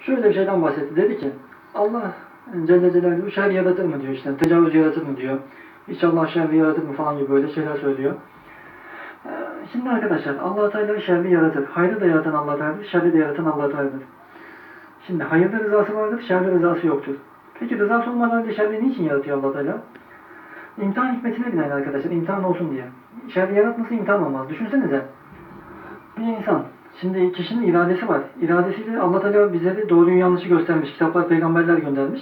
şöyle bir şeyden bahsetti. Dedi ki Allah Celle Celaluhu şer yaratır mı diyor işte. Tecavüz yaratır mı diyor. İnşallah şerri yaratır mı falan gibi böyle şeyler söylüyor. Ee, Şimdi arkadaşlar allah Teala şerri yaratır. Hayrı da yaratan allah Teala'dır. Şerri de yaratan allah Teala'dır. Şimdi hayırda rızası vardır, şerde rızası yoktur. Peki rızası olmadan önce şerri niçin yaratıyor allah Teala? İmtihan hikmetine binaen arkadaşlar, imtihan olsun diye. Şerri yaratması imtihan olmaz. Düşünsenize. Bir insan, şimdi kişinin iradesi var. İradesiyle allah Teala bizlere doğruyu yanlışı göstermiş. Kitaplar, peygamberler göndermiş.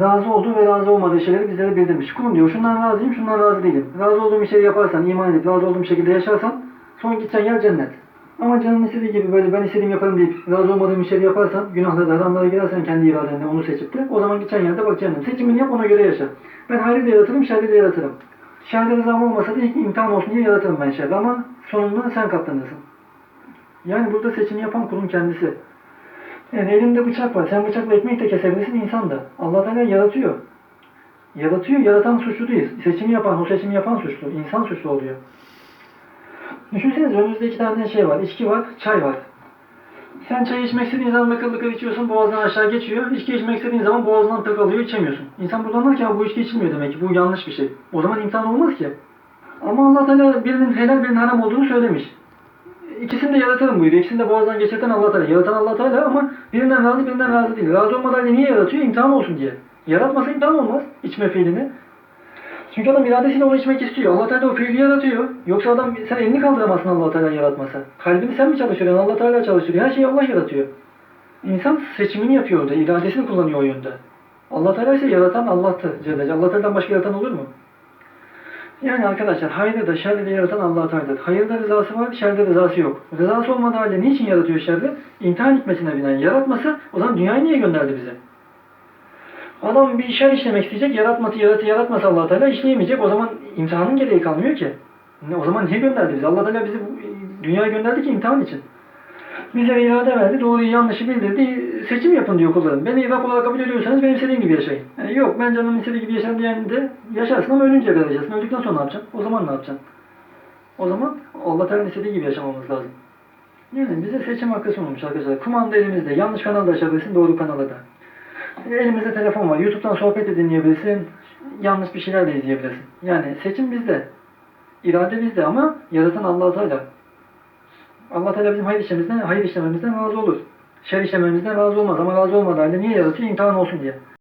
Razı olduğu ve razı olmadığı şeyleri bizlere bildirmiş. Kulum diyor, şundan razıyım, şundan razı değilim. Razı olduğum bir şey yaparsan, iman edip, razı olduğum şekilde yaşarsan, son gideceğin yer cennet. Ama canın istediği gibi böyle ben istediğim yaparım deyip razı olmadığın bir şey yaparsan, günahlara, haramlara girersen kendi iradenle onu seçip de o zaman gideceğin yerde bak cehennem. Seçimini yap ona göre yaşa. Ben hayrı da yaratırım, şerri de yaratırım. Şerde rızam olmasa da ilk imtihan olsun diye yaratırım ben şerri ama sonunda sen katlanırsın. Yani burada seçimi yapan kulun kendisi. Yani elinde bıçak var. Sen bıçakla ekmek de kesebilirsin insan da. Allah Teala yaratıyor. Yaratıyor, yaratan suçlu değil. Seçimi yapan, o seçimi yapan suçlu. İnsan suçlu oluyor. Düşünsenize önünüzde iki tane şey var. İçki var, çay var. Sen çay içmek istediğin zaman lıkır lıkır içiyorsun, boğazdan aşağı geçiyor. İçki içmek istediğin zaman boğazdan takılıyor, içemiyorsun. İnsan buradan anlar ki "Ya bu içki içilmiyor demek ki, bu yanlış bir şey. O zaman imtihan olmaz ki. Ama Allah Teala birinin helal birinin haram olduğunu söylemiş. İkisini de yaratırım buyuruyor. İkisini de boğazdan geçirten Allah Teala. Yaratan Allah Teala ama birinden razı birinden razı değil. Razı olmadan niye yaratıyor? İmtihan olsun diye. Yaratmasa imtihan olmaz içme fiilini. Çünkü adam iradesiyle onu içmek istiyor. Allah Teala o fiili yaratıyor. Yoksa adam sen elini kaldıramazsın Allah Teala yaratmasa. Kalbini sen mi çalıştırıyorsun? Allah Teala çalıştırıyor. Her şeyi Allah yaratıyor. İnsan seçimini yapıyor orada. iradesini kullanıyor o yönde. Allah Teala ise yaratan Allah'tır. Celle Celle. Allah Teala'dan başka yaratan olur mu? Yani arkadaşlar hayrı da şerri de yaratan Allah Teala'dır. Hayırda rızası var, şerde rızası yok. Rızası olmadığı halde niçin yaratıyor şerri? İmtihan hikmetine binaen yaratması o zaman dünyayı niye gönderdi bize? Adam bir şer işlemek isteyecek, yaratması, yaratı, yaratmasa Allah Teala işleyemeyecek. O zaman imtihanın gereği kalmıyor ki. O zaman niye gönderdi bizi? Allah Teala bizi dünyaya gönderdi ki imtihan için. Bize irade verdi, doğruyu yanlışı bildirdi. Seçim yapın diyor kullarım. Beni Rab olarak kabul ediyorsanız benim istediğim gibi yaşayın. Yani yok ben canımın istediği gibi yaşarım diyen de yaşarsın ama ölünce yaşarsın. Öldükten sonra ne yapacaksın? O zaman ne yapacaksın? O zaman Allah Teala'nın istediği gibi yaşamamız lazım. Yani bize seçim hakkı sunulmuş arkadaşlar. Kumanda elimizde. Yanlış kanalda açabilirsin, doğru kanalda da. Elimizde telefon var. YouTube'dan sohbet de dinleyebilirsin. Yanlış bir şeyler de izleyebilirsin. Yani seçim bizde. İrade bizde ama yaratan Allah Teala. Allah Teala bizim hayır işlemimizden, hayır işlememizden razı olur. Şer işlememizden razı olmaz ama razı olmadığı halde niye yaratıyor? İmtihan olsun diye.